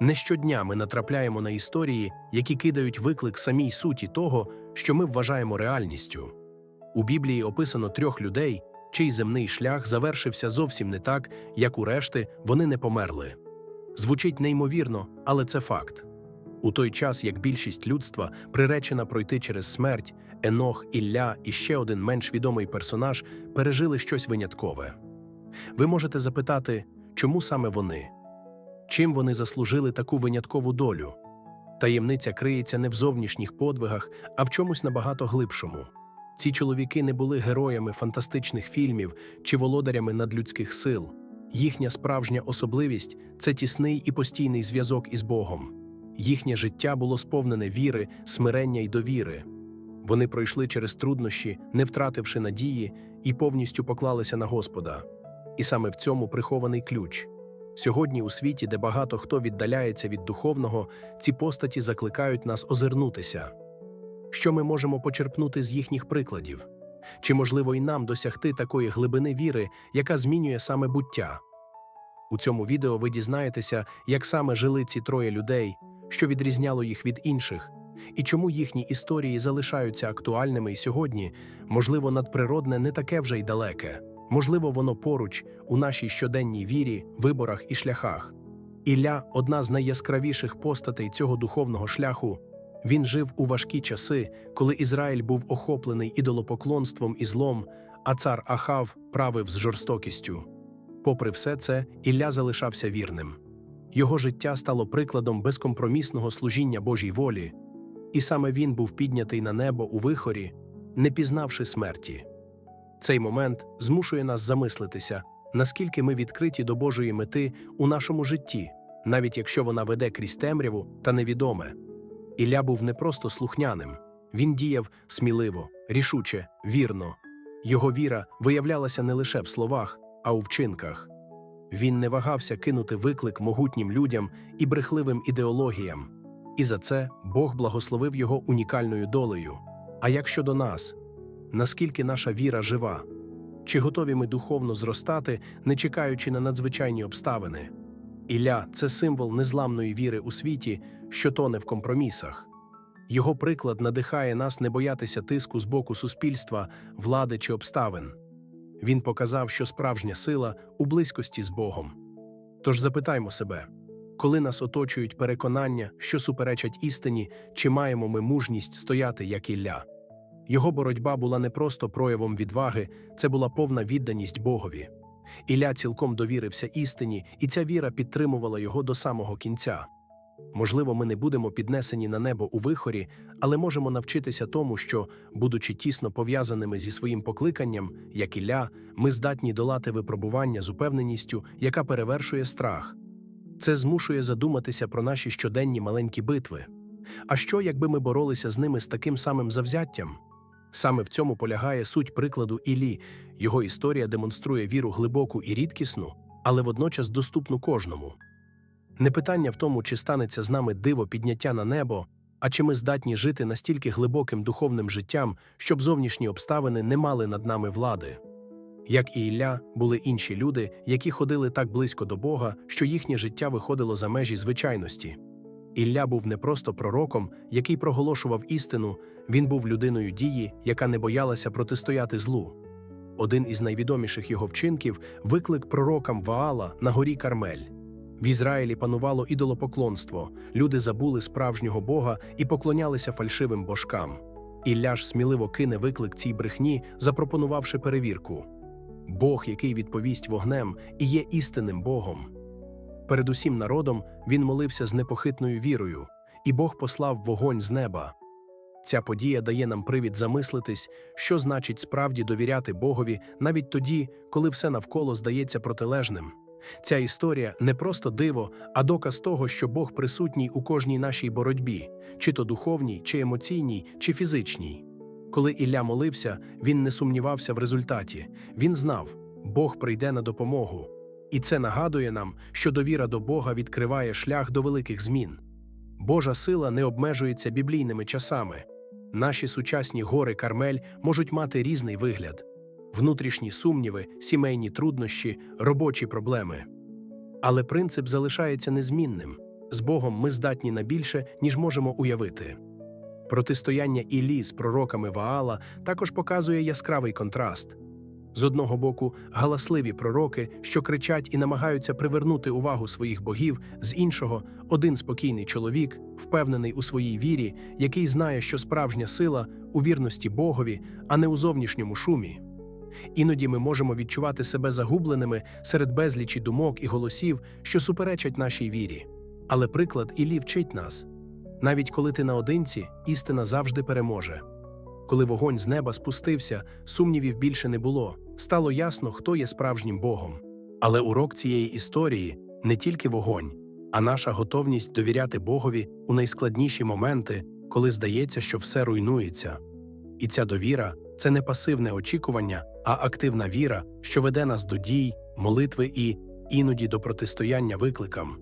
Не щодня ми натрапляємо на історії, які кидають виклик самій суті того, що ми вважаємо реальністю. У Біблії описано трьох людей, чий земний шлях завершився зовсім не так, як у решти вони не померли. Звучить неймовірно, але це факт. У той час, як більшість людства приречена пройти через смерть, Енох, Ілля і ще один менш відомий персонаж пережили щось виняткове. Ви можете запитати, чому саме вони? Чим вони заслужили таку виняткову долю? Таємниця криється не в зовнішніх подвигах, а в чомусь набагато глибшому. Ці чоловіки не були героями фантастичних фільмів чи володарями надлюдських сил. Їхня справжня особливість це тісний і постійний зв'язок із Богом. Їхнє життя було сповнене віри, смирення й довіри. Вони пройшли через труднощі, не втративши надії, і повністю поклалися на Господа. І саме в цьому прихований ключ. Сьогодні, у світі, де багато хто віддаляється від духовного, ці постаті закликають нас озирнутися. Що ми можемо почерпнути з їхніх прикладів? Чи можливо і нам досягти такої глибини віри, яка змінює саме буття? У цьому відео ви дізнаєтеся, як саме жили ці троє людей, що відрізняло їх від інших, і чому їхні історії залишаються актуальними і сьогодні, можливо, надприродне не таке вже й далеке, можливо, воно поруч у нашій щоденній вірі, виборах і шляхах. Ілля одна з найяскравіших постатей цього духовного шляху. Він жив у важкі часи, коли Ізраїль був охоплений ідолопоклонством і злом, а цар Ахав правив з жорстокістю. Попри все це, Ілля залишався вірним. Його життя стало прикладом безкомпромісного служіння Божій волі, і саме він був піднятий на небо у вихорі, не пізнавши смерті. Цей момент змушує нас замислитися, наскільки ми відкриті до Божої мети у нашому житті, навіть якщо вона веде крізь темряву та невідоме. Ілля був не просто слухняним, він діяв сміливо, рішуче, вірно. Його віра виявлялася не лише в словах, а у вчинках. Він не вагався кинути виклик могутнім людям і брехливим ідеологіям, і за це Бог благословив його унікальною долею. А як щодо нас, наскільки наша віра жива? Чи готові ми духовно зростати, не чекаючи на надзвичайні обставини? Ілля це символ незламної віри у світі, що тоне в компромісах. Його приклад надихає нас не боятися тиску з боку суспільства, влади чи обставин. Він показав, що справжня сила у близькості з Богом. Тож запитаймо себе, коли нас оточують переконання, що суперечать істині, чи маємо ми мужність стояти як Ілля? Його боротьба була не просто проявом відваги, це була повна відданість Богові. Ілля цілком довірився істині, і ця віра підтримувала його до самого кінця. Можливо, ми не будемо піднесені на небо у вихорі, але можемо навчитися тому, що, будучи тісно пов'язаними зі своїм покликанням, як Ілля, ми здатні долати випробування з упевненістю, яка перевершує страх. Це змушує задуматися про наші щоденні маленькі битви. А що, якби ми боролися з ними з таким самим завзяттям? Саме в цьому полягає суть прикладу Іллі. Його історія демонструє віру глибоку і рідкісну, але водночас доступну кожному. Не питання в тому, чи станеться з нами диво підняття на небо, а чи ми здатні жити настільки глибоким духовним життям, щоб зовнішні обставини не мали над нами влади. Як і Ілля, були інші люди, які ходили так близько до Бога, що їхнє життя виходило за межі звичайності. Ілля був не просто пророком, який проголошував істину, він був людиною дії, яка не боялася протистояти злу. Один із найвідоміших його вчинків виклик пророкам Ваала на горі Кармель. В Ізраїлі панувало ідолопоклонство, люди забули справжнього Бога і поклонялися фальшивим божкам. Ілля ж сміливо кине виклик цій брехні, запропонувавши перевірку. Бог, який відповість вогнем, і є істинним Богом. Перед усім народом він молився з непохитною вірою, і Бог послав вогонь з неба. Ця подія дає нам привід замислитись, що значить справді довіряти Богові навіть тоді, коли все навколо здається протилежним. Ця історія не просто диво, а доказ того, що Бог присутній у кожній нашій боротьбі, чи то духовній, чи емоційній, чи фізичній. Коли Ілля молився, він не сумнівався в результаті. Він знав, Бог прийде на допомогу. І це нагадує нам, що довіра до Бога відкриває шлях до великих змін. Божа сила не обмежується біблійними часами. Наші сучасні гори Кармель можуть мати різний вигляд внутрішні сумніви, сімейні труднощі, робочі проблеми. Але принцип залишається незмінним з Богом ми здатні на більше, ніж можемо уявити. Протистояння Іллі з пророками Ваала також показує яскравий контраст. З одного боку, галасливі пророки, що кричать і намагаються привернути увагу своїх богів, з іншого один спокійний чоловік, впевнений у своїй вірі, який знає, що справжня сила у вірності Богові, а не у зовнішньому шумі. Іноді ми можемо відчувати себе загубленими серед безлічі думок і голосів, що суперечать нашій вірі. Але приклад Іллі вчить нас навіть коли ти наодинці, істина завжди переможе. Коли вогонь з неба спустився, сумнівів більше не було, стало ясно, хто є справжнім Богом. Але урок цієї історії не тільки вогонь, а наша готовність довіряти Богові у найскладніші моменти, коли здається, що все руйнується. І ця довіра це не пасивне очікування, а активна віра, що веде нас до дій, молитви і іноді до протистояння викликам.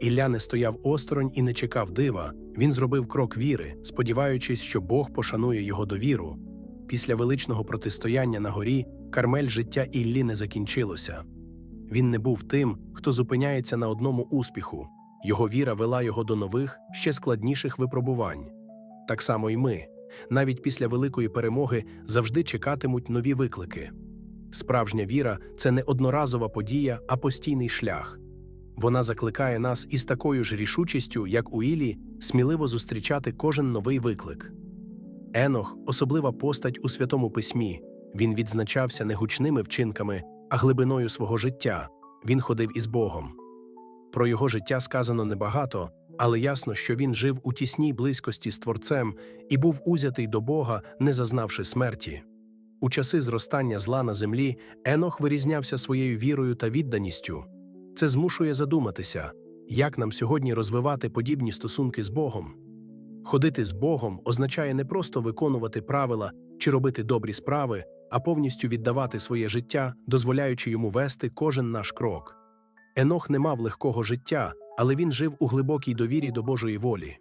Ілля не стояв осторонь і не чекав дива. Він зробив крок віри, сподіваючись, що Бог пошанує його довіру. Після величного протистояння на горі кармель життя Іллі не закінчилося. Він не був тим, хто зупиняється на одному успіху. Його віра вела його до нових, ще складніших випробувань. Так само і ми, навіть після великої перемоги, завжди чекатимуть нові виклики. Справжня віра це не одноразова подія, а постійний шлях. Вона закликає нас із такою ж рішучістю, як у Ілі, сміливо зустрічати кожен новий виклик. Енох особлива постать у святому письмі. Він відзначався не гучними вчинками, а глибиною свого життя. Він ходив із Богом. Про його життя сказано небагато, але ясно, що він жив у тісній близькості з Творцем і був узятий до Бога, не зазнавши смерті. У часи зростання зла на землі Енох вирізнявся своєю вірою та відданістю. Це змушує задуматися, як нам сьогодні розвивати подібні стосунки з Богом. Ходити з Богом означає не просто виконувати правила чи робити добрі справи, а повністю віддавати своє життя, дозволяючи йому вести кожен наш крок. Енох не мав легкого життя, але він жив у глибокій довірі до Божої волі.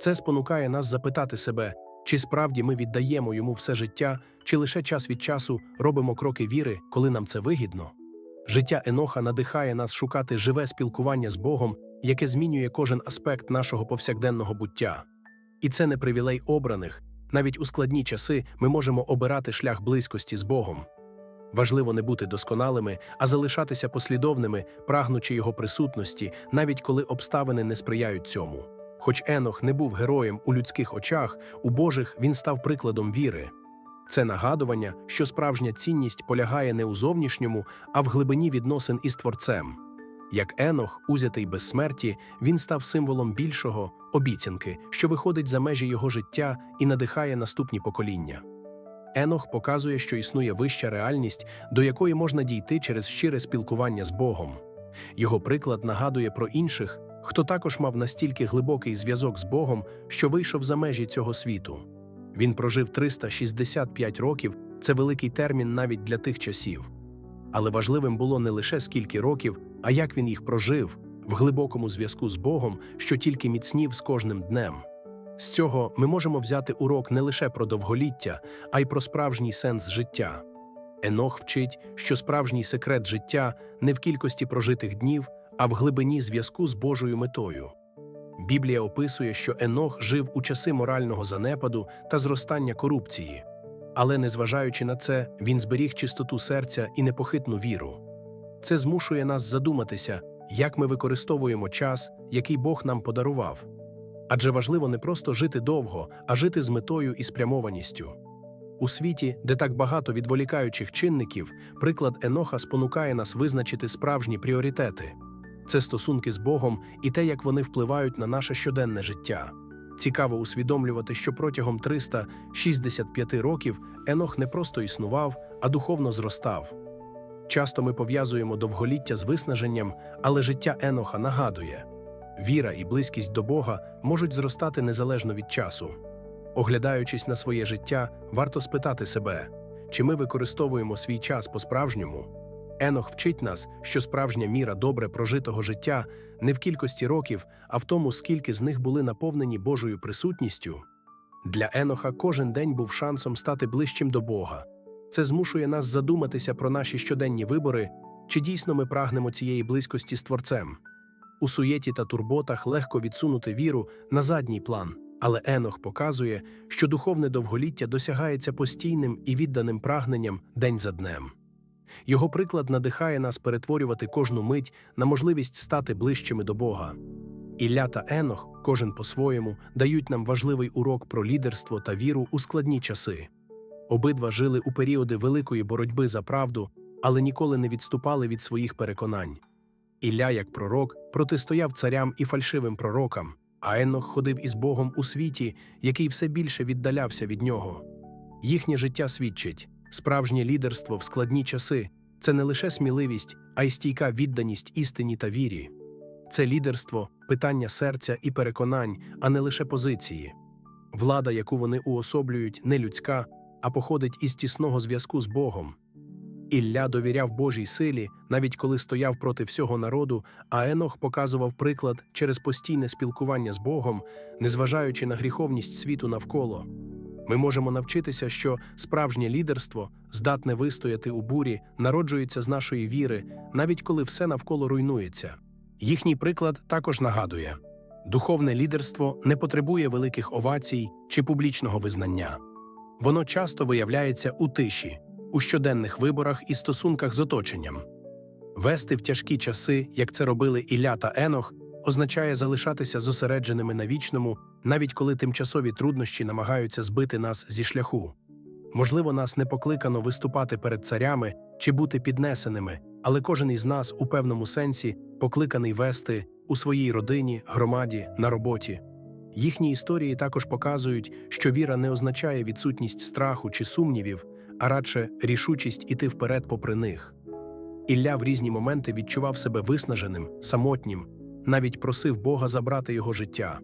Це спонукає нас запитати себе, чи справді ми віддаємо йому все життя, чи лише час від часу робимо кроки віри, коли нам це вигідно. Життя Еноха надихає нас шукати живе спілкування з Богом, яке змінює кожен аспект нашого повсякденного буття. І це не привілей обраних. Навіть у складні часи ми можемо обирати шлях близькості з Богом. Важливо не бути досконалими, а залишатися послідовними, прагнучи його присутності, навіть коли обставини не сприяють цьому. Хоч Енох не був героєм у людських очах, у Божих він став прикладом віри. Це нагадування, що справжня цінність полягає не у зовнішньому, а в глибині відносин із Творцем. Як Енох, узятий без смерті, він став символом більшого обіцянки, що виходить за межі його життя і надихає наступні покоління. Енох показує, що існує вища реальність, до якої можна дійти через щире спілкування з Богом. Його приклад нагадує про інших, хто також мав настільки глибокий зв'язок з Богом, що вийшов за межі цього світу. Він прожив 365 років, це великий термін навіть для тих часів. Але важливим було не лише скільки років, а як він їх прожив в глибокому зв'язку з Богом, що тільки міцнів з кожним днем. З цього ми можемо взяти урок не лише про довголіття, а й про справжній сенс життя. Енох вчить, що справжній секрет життя не в кількості прожитих днів, а в глибині зв'язку з Божою метою. Біблія описує, що Енох жив у часи морального занепаду та зростання корупції. Але, незважаючи на це, він зберіг чистоту серця і непохитну віру. Це змушує нас задуматися, як ми використовуємо час, який Бог нам подарував. Адже важливо не просто жити довго, а жити з метою і спрямованістю. У світі, де так багато відволікаючих чинників, приклад Еноха спонукає нас визначити справжні пріоритети це стосунки з Богом і те, як вони впливають на наше щоденне життя. Цікаво усвідомлювати, що протягом 365 років Енох не просто існував, а духовно зростав. Часто ми пов'язуємо довголіття з виснаженням, але життя Еноха нагадує віра і близькість до Бога можуть зростати незалежно від часу. Оглядаючись на своє життя, варто спитати себе, чи ми використовуємо свій час по-справжньому. Енох вчить нас, що справжня міра добре прожитого життя не в кількості років, а в тому, скільки з них були наповнені Божою присутністю. Для Еноха кожен день був шансом стати ближчим до Бога. Це змушує нас задуматися про наші щоденні вибори, чи дійсно ми прагнемо цієї близькості з Творцем. У суєті та турботах легко відсунути віру на задній план, але Енох показує, що духовне довголіття досягається постійним і відданим прагненням день за днем. Його приклад надихає нас перетворювати кожну мить на можливість стати ближчими до Бога. Ілля та Енох, кожен по-своєму, дають нам важливий урок про лідерство та віру у складні часи. Обидва жили у періоди великої боротьби за правду, але ніколи не відступали від своїх переконань. Ілля, як пророк, протистояв царям і фальшивим пророкам, а Енох ходив із Богом у світі, який все більше віддалявся від нього. Їхнє життя свідчить справжнє лідерство в складні часи це не лише сміливість, а й стійка відданість істині та вірі. Це лідерство, питання серця і переконань, а не лише позиції. Влада, яку вони уособлюють, не людська, а походить із тісного зв'язку з Богом. Ілля довіряв Божій силі, навіть коли стояв проти всього народу, а Енох показував приклад через постійне спілкування з Богом, незважаючи на гріховність світу навколо. Ми можемо навчитися, що справжнє лідерство, здатне вистояти у бурі, народжується з нашої віри, навіть коли все навколо руйнується. Їхній приклад також нагадує: духовне лідерство не потребує великих овацій чи публічного визнання. Воно часто виявляється у тиші, у щоденних виборах і стосунках з оточенням. Вести в тяжкі часи, як це робили Ілля та Енох, означає залишатися зосередженими на вічному, навіть коли тимчасові труднощі намагаються збити нас зі шляху. Можливо, нас не покликано виступати перед царями чи бути піднесеними, але кожен із нас у певному сенсі покликаний вести у своїй родині, громаді, на роботі. Їхні історії також показують, що віра не означає відсутність страху чи сумнівів, а радше рішучість іти вперед попри них. Ілля в різні моменти відчував себе виснаженим, самотнім, навіть просив Бога забрати його життя.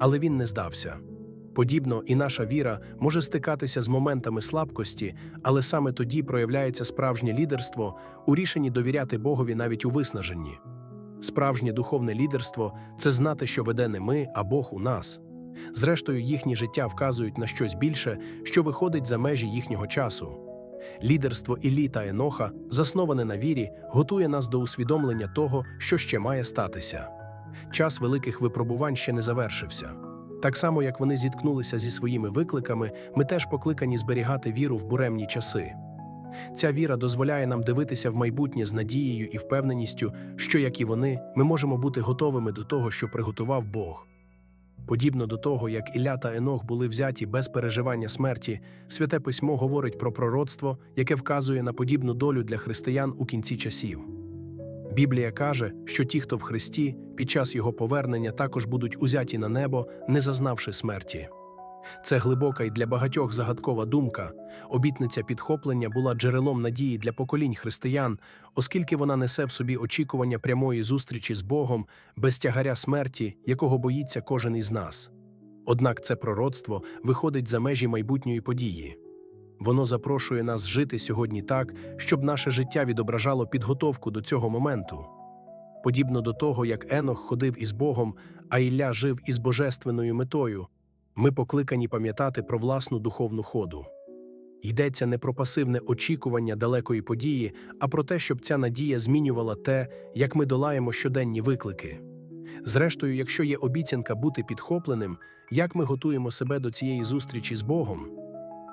Але він не здався. Подібно, і наша віра може стикатися з моментами слабкості, але саме тоді проявляється справжнє лідерство у рішенні довіряти Богові навіть у виснаженні. Справжнє духовне лідерство це знати, що веде не ми, а Бог у нас. Зрештою, їхні життя вказують на щось більше, що виходить за межі їхнього часу. Лідерство Іллі та Еноха, засноване на вірі, готує нас до усвідомлення того, що ще має статися. Час великих випробувань ще не завершився. Так само, як вони зіткнулися зі своїми викликами, ми теж покликані зберігати віру в буремні часи. Ця віра дозволяє нам дивитися в майбутнє з надією і впевненістю, що, як і вони, ми можемо бути готовими до того, що приготував Бог. Подібно до того, як Ілля та Енох були взяті без переживання смерті, святе письмо говорить про пророцтво, яке вказує на подібну долю для християн у кінці часів. Біблія каже, що ті, хто в Христі, під час його повернення також будуть узяті на небо, не зазнавши смерті. Це глибока і для багатьох загадкова думка. Обітниця підхоплення була джерелом надії для поколінь християн, оскільки вона несе в собі очікування прямої зустрічі з Богом без тягаря смерті, якого боїться кожен із нас. Однак це пророцтво виходить за межі майбутньої події. Воно запрошує нас жити сьогодні так, щоб наше життя відображало підготовку до цього моменту. Подібно до того, як Енох ходив із Богом, а Ілля жив із божественною метою, ми покликані пам'ятати про власну духовну ходу. Йдеться не про пасивне очікування далекої події, а про те, щоб ця надія змінювала те, як ми долаємо щоденні виклики. Зрештою, якщо є обіцянка бути підхопленим, як ми готуємо себе до цієї зустрічі з Богом?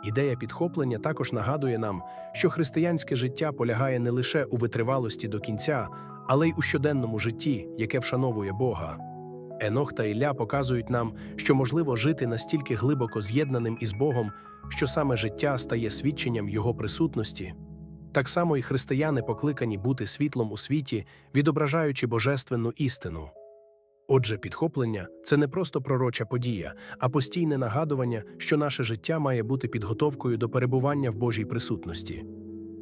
Ідея підхоплення також нагадує нам, що християнське життя полягає не лише у витривалості до кінця, але й у щоденному житті, яке вшановує Бога. Енох та Ілля показують нам, що можливо жити настільки глибоко з'єднаним із Богом, що саме життя стає свідченням Його присутності. Так само і християни покликані бути світлом у світі, відображаючи божественну істину. Отже, підхоплення це не просто пророча подія, а постійне нагадування, що наше життя має бути підготовкою до перебування в Божій присутності.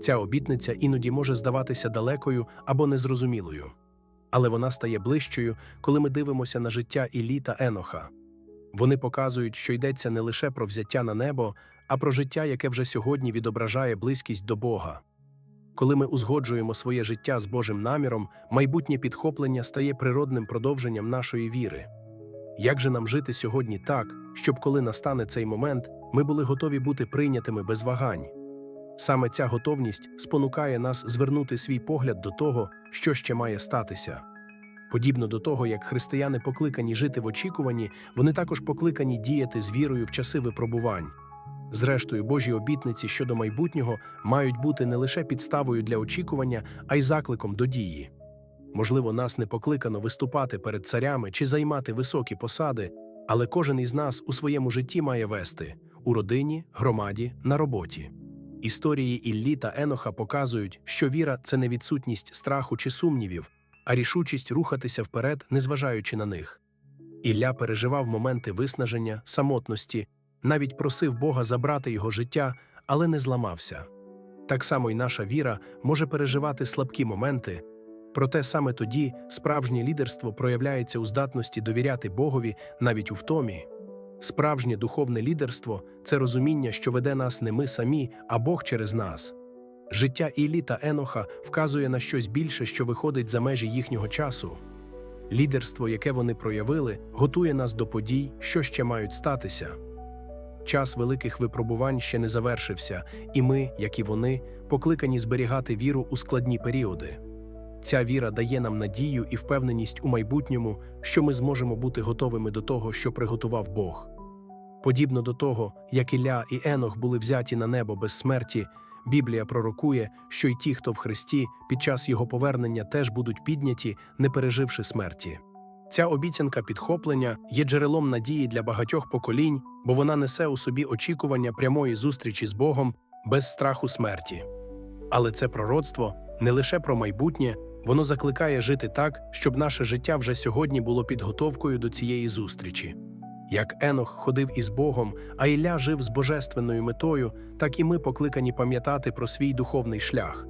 Ця обітниця іноді може здаватися далекою або незрозумілою, але вона стає ближчою, коли ми дивимося на життя Іллі та Еноха. Вони показують, що йдеться не лише про взяття на небо, а про життя, яке вже сьогодні відображає близькість до Бога. Коли ми узгоджуємо своє життя з Божим наміром, майбутнє підхоплення стає природним продовженням нашої віри. Як же нам жити сьогодні так, щоб коли настане цей момент, ми були готові бути прийнятими без вагань? Саме ця готовність спонукає нас звернути свій погляд до того, що ще має статися. Подібно до того, як християни покликані жити в очікуванні, вони також покликані діяти з вірою в часи випробувань. Зрештою, Божі обітниці щодо майбутнього мають бути не лише підставою для очікування, а й закликом до дії. Можливо, нас не покликано виступати перед царями чи займати високі посади, але кожен із нас у своєму житті має вести у родині, громаді, на роботі. Історії Іллі та Еноха показують, що віра це не відсутність страху чи сумнівів, а рішучість рухатися вперед, незважаючи на них. Ілля переживав моменти виснаження, самотності, навіть просив Бога забрати його життя, але не зламався. Так само й наша віра може переживати слабкі моменти, проте саме тоді справжнє лідерство проявляється у здатності довіряти Богові навіть у втомі. Справжнє духовне лідерство це розуміння, що веде нас не ми самі, а Бог через нас. Життя Іллі та Еноха вказує на щось більше, що виходить за межі їхнього часу. Лідерство, яке вони проявили, готує нас до подій, що ще мають статися. Час великих випробувань ще не завершився, і ми, як і вони, покликані зберігати віру у складні періоди. Ця віра дає нам надію і впевненість у майбутньому, що ми зможемо бути готовими до того, що приготував Бог. Подібно до того, як Ілля і Енох були взяті на небо без смерті, Біблія пророкує, що й ті, хто в Христі, під час його повернення теж будуть підняті, не переживши смерті. Ця обіцянка підхоплення є джерелом надії для багатьох поколінь, бо вона несе у собі очікування прямої зустрічі з Богом без страху смерті. Але це пророцтво не лише про майбутнє, воно закликає жити так, щоб наше життя вже сьогодні було підготовкою до цієї зустрічі. Як Енох ходив із Богом, а Ілля жив з божественною метою, так і ми покликані пам'ятати про свій духовний шлях.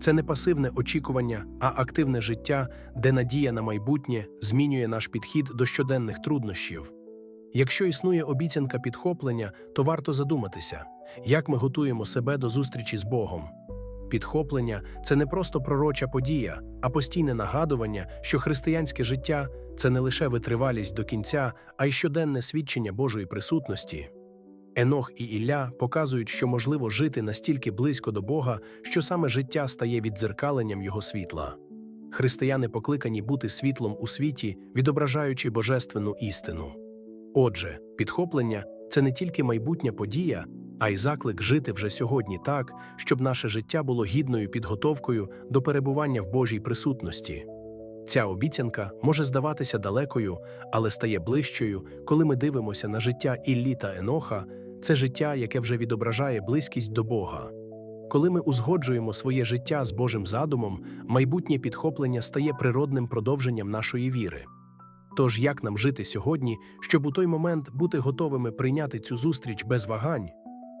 Це не пасивне очікування, а активне життя, де надія на майбутнє змінює наш підхід до щоденних труднощів. Якщо існує обіцянка підхоплення, то варто задуматися, як ми готуємо себе до зустрічі з Богом. Підхоплення це не просто пророча подія, а постійне нагадування, що християнське життя це не лише витривалість до кінця, а й щоденне свідчення Божої присутності. Енох і Ілля показують, що можливо жити настільки близько до Бога, що саме життя стає віддзеркаленням Його світла. Християни покликані бути світлом у світі, відображаючи божественну істину. Отже, підхоплення це не тільки майбутня подія, а й заклик жити вже сьогодні так, щоб наше життя було гідною підготовкою до перебування в Божій присутності. Ця обіцянка може здаватися далекою, але стає ближчою, коли ми дивимося на життя Іллі та Еноха, це життя, яке вже відображає близькість до Бога. Коли ми узгоджуємо своє життя з Божим задумом, майбутнє підхоплення стає природним продовженням нашої віри. Тож як нам жити сьогодні, щоб у той момент бути готовими прийняти цю зустріч без вагань?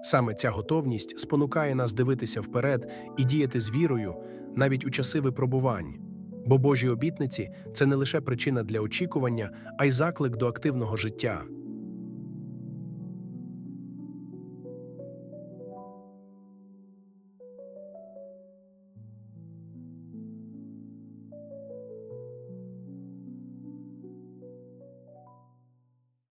Саме ця готовність спонукає нас дивитися вперед і діяти з вірою навіть у часи випробувань. Бо Божі обітниці це не лише причина для очікування, а й заклик до активного життя.